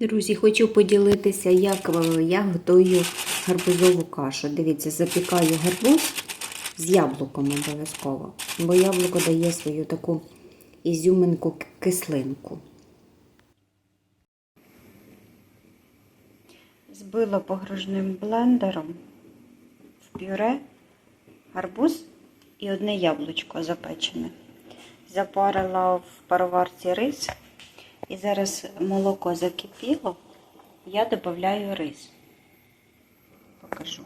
Друзі, хочу поділитися, як е, я готую гарбузову кашу. Дивіться, запікаю гарбуз з яблуком обов'язково, бо яблуко дає свою таку ізюминку кислинку. Збила погружним блендером в пюре гарбуз і одне яблучко запечене. Запарила в пароварці рис. І зараз молоко закипіло, я додаю рис. Покажу.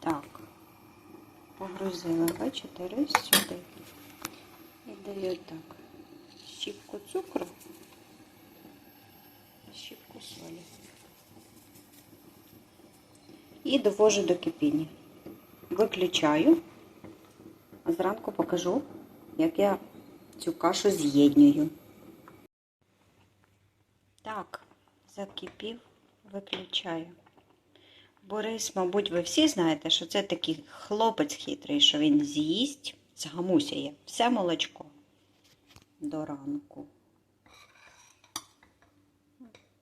Так, погрузила, бачите, рис сюди. І даю так. Щіпку цукру, щіпку солі. І довожу до кипіння. Виключаю, а зранку покажу, як я цю кашу з'єднюю. Так, закипів, виключаю. Бо рис, мабуть, ви всі знаєте, що це такий хлопець хитрий, що він з'їсть, згамусяє все молочко до ранку.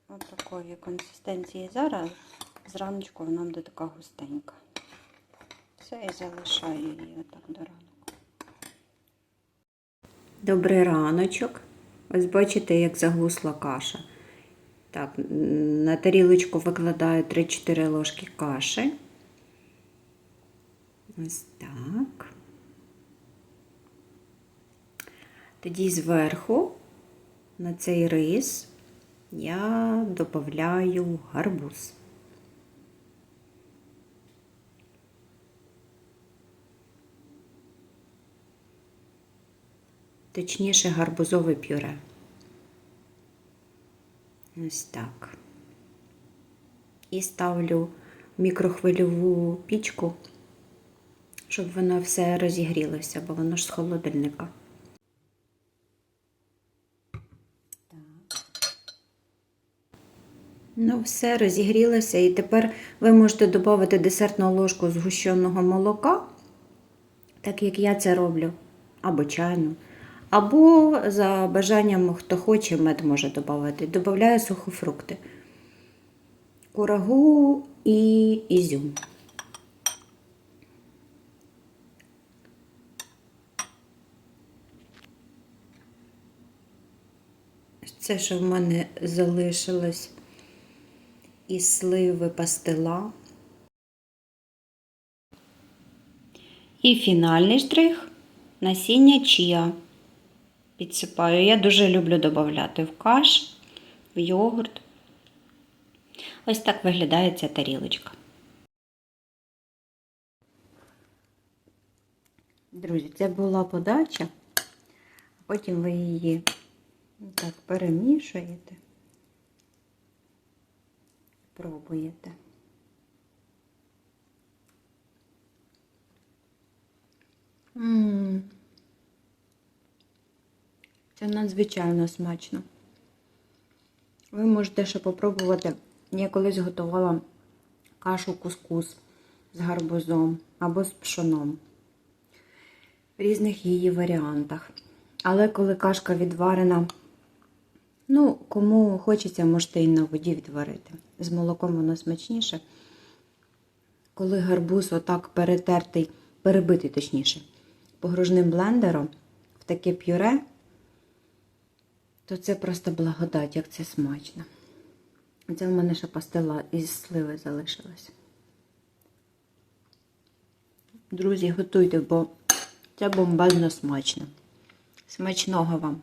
Ось такої консистенції зараз. Зраночку вона буде така густенька. Все, і залишаю її отак до ранку. Добрий раночок. Ось бачите, як загусла каша. Так, на тарілочку викладаю 3-4 ложки каші. Ось так. Тоді зверху на цей рис я додаю гарбуз. Точніше гарбузове пюре. Ось так. І ставлю мікрохвильову пічку, щоб воно все розігрілося, бо воно ж з холодильника. Ну, все розігрілося, і тепер ви можете додати десертну ложку згущеного молока, так як я це роблю, або чайну. Або за бажанням, хто хоче, мед може додати. Додаю сухофрукти, курагу і ізюм. Це, що в мене залишилось із сливи пастила. І фінальний штрих насіння чія. Підсипаю. Я дуже люблю додати в каш, в йогурт. Ось так виглядає ця тарілочка. Друзі, це була подача, потім ви її так перемішуєте, пробуєте. Це надзвичайно смачно. Ви можете ще попробувати. Я колись готувала кашу кускус з гарбузом або з пшоном. В різних її варіантах. Але коли кашка відварена, ну, кому хочеться, можете і на воді відварити. З молоком воно смачніше. Коли гарбуз отак перетертий, перебитий точніше, погружним блендером в таке пюре, то це просто благодать, як це смачно. Це в мене ще пастила із сливи залишилась. Друзі, готуйте, бо це бомбезно смачно. Смачного вам!